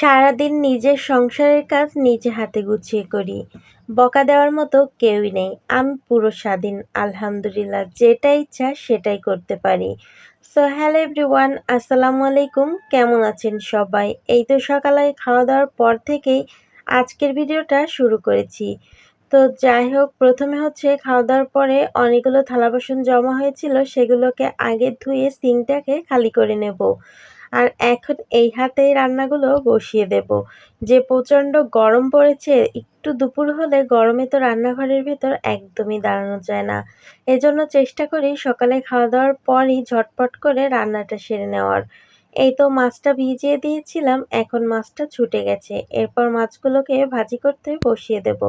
সারাদিন নিজের সংসারের কাজ নিজে হাতে গুছিয়ে করি। বকা দেওয়ার মতো কেউই নেই। আমি পুরো স্বাধীন, আলহামদুলিল্লাহ যেটা ইচ্ছা সেটাই করতে পারি। সো হ্যালো এভরিওয়ান আসসালামু আলাইকুম। কেমন আছেন সবাই? এই তো সকালে খাওয়া দাওয়ার পর থেকেই আজকের ভিডিওটা শুরু করেছি। তো যাই হোক, প্রথমে হচ্ছে খাওয়া দাওয়ার পরে অনেকগুলো থালা বাসন জমা হয়েছিল, সেগুলোকে আগে ধুয়ে সিংটাকে খালি করে নেব। আর এখন এই হাতেই রান্নাগুলো বসিয়ে দেব। যে প্রচণ্ড গরম পড়েছে, একটু দুপুর হলে গরমে তো রান্নাঘরের ভিতর একদমই দাঁড়ানো যায় না। এজন্য চেষ্টা করি সকালে খাওয়া দাওয়ার পরই ঝটপট করে রান্নাটা সেরে নেওয়ার। এই তো মাছটা ভিজিয়ে দিয়েছিলাম, এখন মাছটা ছুটে গেছে। এরপর মাছগুলোকে ভাজি করতে বসিয়ে দেব।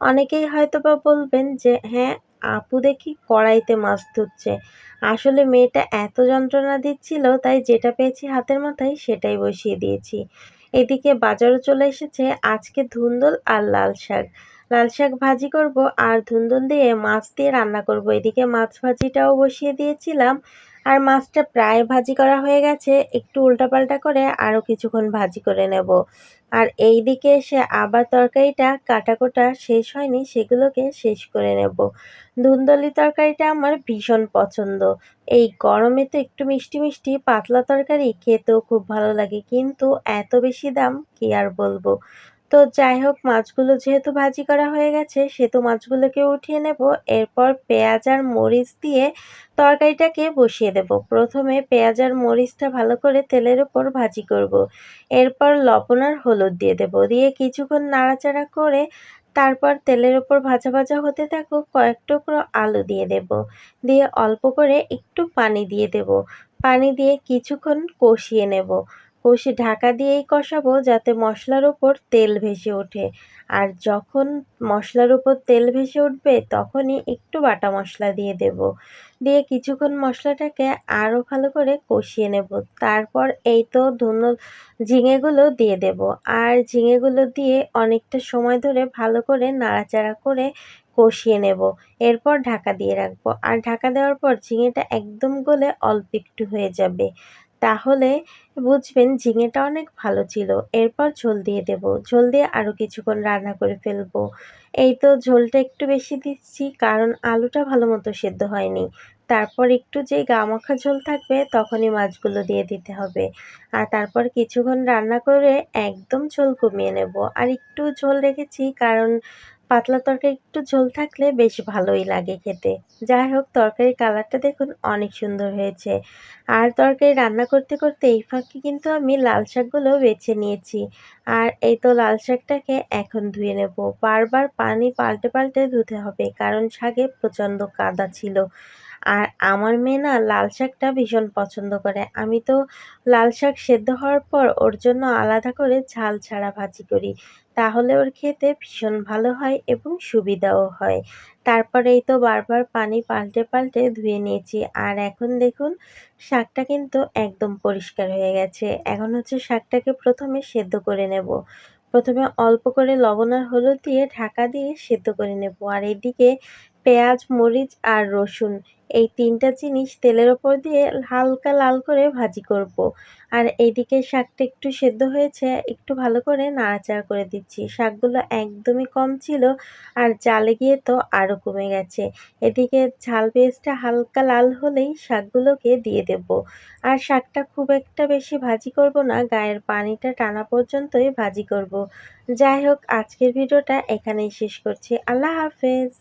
অনেকেই হয়তো বা বলবেন যে হ্যাঁ আপু দেখি কড়াইতে মাছ ধুচ্ছে আসলে মেয়েটা এত যন্ত্রণা দিচ্ছিল, তাই যেটা পেয়েছি হাতের মাথায় সেটাই বসিয়ে দিয়েছি। এদিকে বাজারও চলে এসেছে আজকে ধুন্দল আর লাল শাক। লাল শাক ভাজি করব আর ধুন্দল দিয়ে মাছ দিয়ে রান্না করব। এদিকে মাছ ভাজিটাও বসিয়ে দিয়েছিলাম। আর মাছটা প্রায় ভাজি করা হয়ে গেছে। একটু উল্টাপাল্টা করে আরও কিছুক্ষণ ভাজি করে নেব। আর এই দিকে এসে আবার তরকারিটা কাটাকোটা শেষ হয়নি, সেগুলোকে শেষ করে নেব। ধুন্দলি তরকারিটা আমার ভীষণ পছন্দ। এই গরমে তো একটু মিষ্টি মিষ্টি পাতলা তরকারি খেতেও খুব ভালো লাগে, কিন্তু এত বেশি দাম কি আর বলব? তো যাই হোক, মাছগুলো যেহেতু ভাজি করা হয়ে গেছে সেহেতু মাছগুলোকে উঠিয়ে নেব। এরপর পেঁয়াজ আর মরিচ দিয়ে তরকারিটাকে বসিয়ে দেব। প্রথমে পেঁয়াজ আর মরিচটা ভালো করে তেলের ওপর ভাজি করব। এরপর লবণ আর হলুদ দিয়ে দেব। দিয়ে কিছুক্ষণ নাড়াচাড়া করে তারপর তেলের ওপর ভাজা ভাজা হতে থাকুক, কয়েক টুকরো আলু দিয়ে দেব। দিয়ে অল্প করে একটু পানি দিয়ে দেব। পানি দিয়ে কিছুক্ষণ কষিয়ে নেব। কষি ঢাকা দিয়েই কষাবো যাতে মশলার উপর তেল ভেসে ওঠে। আর যখন মশলার উপর তেল ভেসে উঠবে, তখনই একটু বাটা মশলা দিয়ে দেব। দিয়ে কিছুক্ষণ মশলাটাকে আরও ভালো করে কষিয়ে নেব। তারপর এই তো ধন্য ঝিঙেগুলো দিয়ে দেব। আর ঝিঙেগুলো দিয়ে অনেকটা সময় ধরে ভালো করে নাড়াচাড়া করে কষিয়ে নেব। এরপর ঢাকা দিয়ে রাখব। আর ঢাকা দেওয়ার পর ঝিঙেটা একদম গলে অল্প একটু হয়ে যাবে। তাহলে বুঝবেন ঝিঙেটা অনেক ভালো ছিল। এরপর ঝোল দিয়ে দেব। ঝোল দিয়ে আরও কিছুক্ষণ রান্না করে ফেলব। এই তো ঝোলটা একটু বেশি দিচ্ছি, কারণ আলুটা ভালো মতো সেদ্ধ হয়নি। তারপর একটু যেই গামাখা ঝোল থাকবে, তখনই মাছগুলো দিয়ে দিতে হবে। আর তারপর কিছুক্ষণ রান্না করে একদম ঝোল কমিয়ে নেব। আর একটু ঝোল রেখেছি, কারণ পাতলা তরকারি একটু ঝোল থাকলে বেশ ভালোই লাগে খেতে। যাই হোক, তরকারির কালারটা দেখুন অনেক সুন্দর হয়েছে। আর তরকারি রান্না করতে করতে এই ফাঁকে কিন্তু আমি লাল শাকগুলো বেছে নিয়েছি। আর এই তো লাল শাকটাকে এখন ধুয়ে নেব। বারবার পানি পাল্টে পাল্টে ধুতে হবে, কারণ শাকে প্রচণ্ড কাদা ছিল। আর আমার মেয়ে না লাল শাকটা ভীষণ পছন্দ করে। আমি তো লাল শাক সেদ্ধ হওয়ার পর ওর জন্য আলাদা করে ঝাল ছাড়া ভাজি করি। তাহলে ওর খেতে ভীষণ ভালো হয় এবং সুবিধাও হয়। তারপরেই তো বারবার পানি পাল্টে পাল্টে ধুয়ে নিয়েছি। আর এখন দেখুন, শাকটা কিন্তু একদম পরিষ্কার হয়ে গেছে। এখন হচ্ছে শাকটাকে প্রথমে সেদ্ধ করে নেব। প্রথমে অল্প করে লবণ আর হলুদ দিয়ে ঢাকা দিয়ে সেদ্ধ করে নেব। আর এদিকে পেঁয়াজ, মরিচ আর রসুন। এই তিনটা জিনিস তেলের ওপর দিয়ে হালকা লাল করে ভাজি করব। আর এইদিকে শাকটা একটু সেদ্ধ হয়েছে, একটু ভালো করে নাড়াচাড়া করে দিচ্ছি। শাকগুলো একদমই কম ছিল আর জালে গিয়ে তো আরও কমে গেছে। এদিকে ঝাল পেঁয়াজটা হালকা লাল হলেই শাকগুলোকে দিয়ে দেব। আর শাকটা খুব একটা বেশি ভাজি করব না, গায়ের পানিটা টানা পর্যন্তই ভাজি করব। যাই হোক, আজকের ভিডিওটা এখানেই শেষ করছি। আল্লাহ হাফেজ।